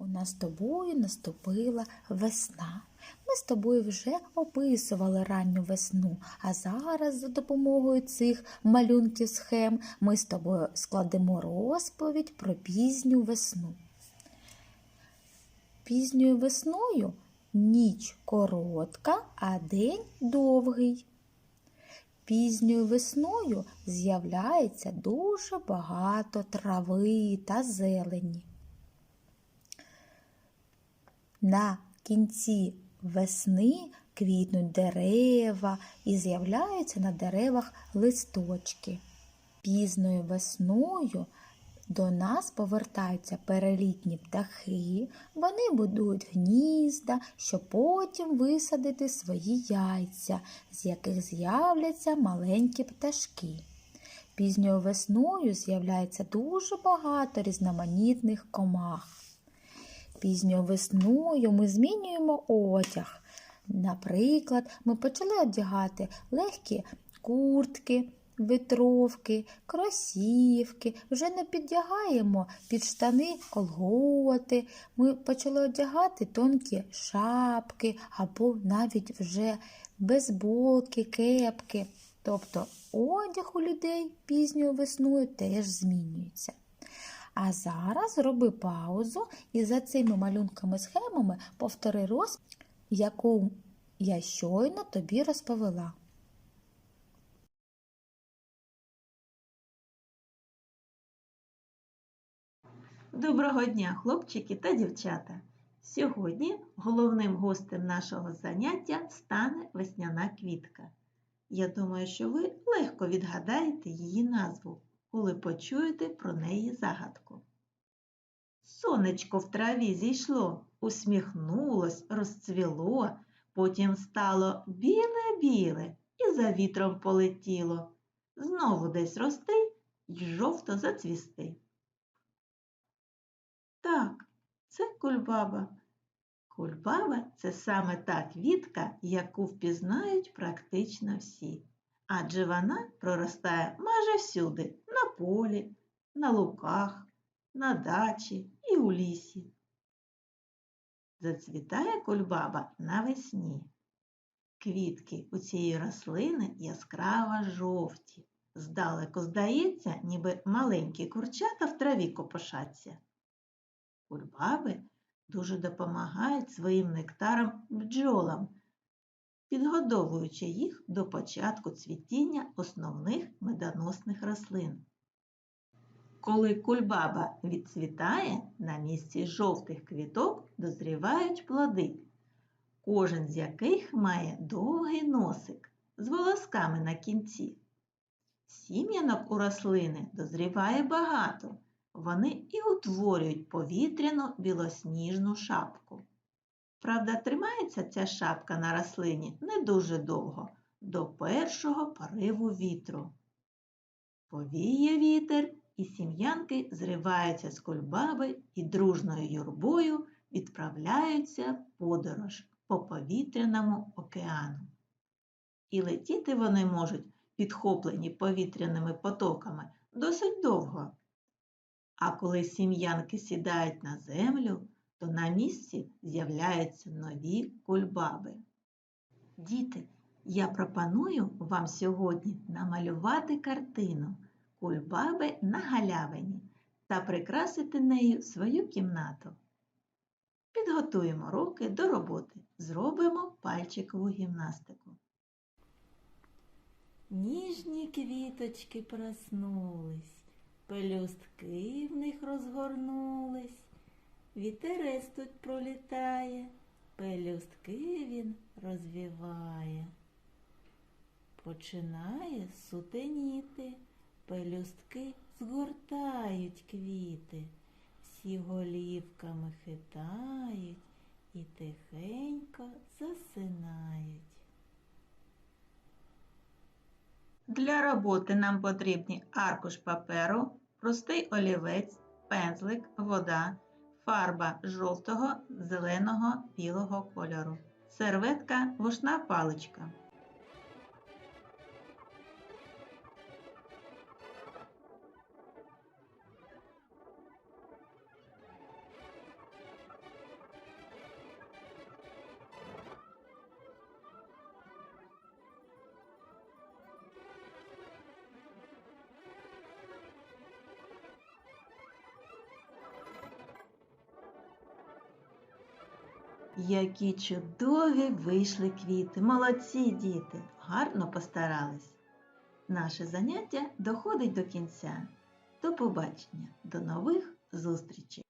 у нас з тобою наступила весна. Ми з тобою вже описували ранню весну, а зараз за допомогою цих малюнків схем ми з тобою складемо розповідь про пізню весну. Пізньою весною ніч коротка, а день довгий. Пізньою весною з'являється дуже багато трави та зелені. На кінці весни квітнуть дерева і з'являються на деревах листочки. Пізною весною до нас повертаються перелітні птахи, вони будують гнізда, щоб потім висадити свої яйця, з яких з'являться маленькі пташки. Пізньою весною з'являється дуже багато різноманітних комах. Пізньою весною ми змінюємо одяг. Наприклад, ми почали одягати легкі куртки, витровки, кросівки, вже не піддягаємо під штани колготи. Ми почали одягати тонкі шапки або навіть вже безболки, кепки. Тобто одяг у людей пізньою весною теж змінюється. А зараз роби паузу і за цими малюнками-схемами повтори роз, яку я щойно тобі розповіла. Доброго дня, хлопчики та дівчата! Сьогодні головним гостем нашого заняття стане весняна квітка. Я думаю, що ви легко відгадаєте її назву, коли почуєте про неї загадку. Сонечко в траві зійшло, усміхнулось, розцвіло, потім стало біле-біле і за вітром полетіло. Знову десь рости й жовто зацвісти. Так, це кульбаба. Кульбаба це саме та квітка, яку впізнають практично всі. Адже вона проростає майже всюди полі, на луках, на дачі і у лісі. Зацвітає кульбаба навесні. Квітки у цієї рослини яскраво жовті. Здалеку здається, ніби маленькі курчата в траві копошаться. Кульбаби дуже допомагають своїм нектаром бджолам, підгодовуючи їх до початку цвітіння основних медоносних рослин. Коли кульбаба відцвітає, на місці жовтих квіток дозрівають плоди, кожен з яких має довгий носик з волосками на кінці. Сім'янок у рослини дозріває багато. Вони і утворюють повітряну білосніжну шапку. Правда, тримається ця шапка на рослині не дуже довго, до першого пориву вітру. Повіє вітер, і сім'янки зриваються з кульбаби і дружною юрбою відправляються в подорож по повітряному океану. І летіти вони можуть, підхоплені повітряними потоками, досить довго. А коли сім'янки сідають на землю, то на місці з'являються нові кульбаби. Діти, я пропоную вам сьогодні намалювати картину кульбаби на галявині та прикрасити нею свою кімнату. Підготуємо руки до роботи. Зробимо пальчикову гімнастику. Ніжні квіточки проснулись. Пелюстки в них розгорнулись, вітерець тут пролітає, пелюстки він розвіває. Починає сутеніти, пелюстки згортають квіти, всі голівками хитають і тихенько засинають. Для роботи нам потрібні аркуш паперу, простий олівець, пензлик, вода, фарба жовтого, зеленого, білого кольору, серветка, вушна паличка. Які чудові вийшли квіти. Молодці діти, гарно постарались. Наше заняття доходить до кінця. До побачення, до нових зустрічей!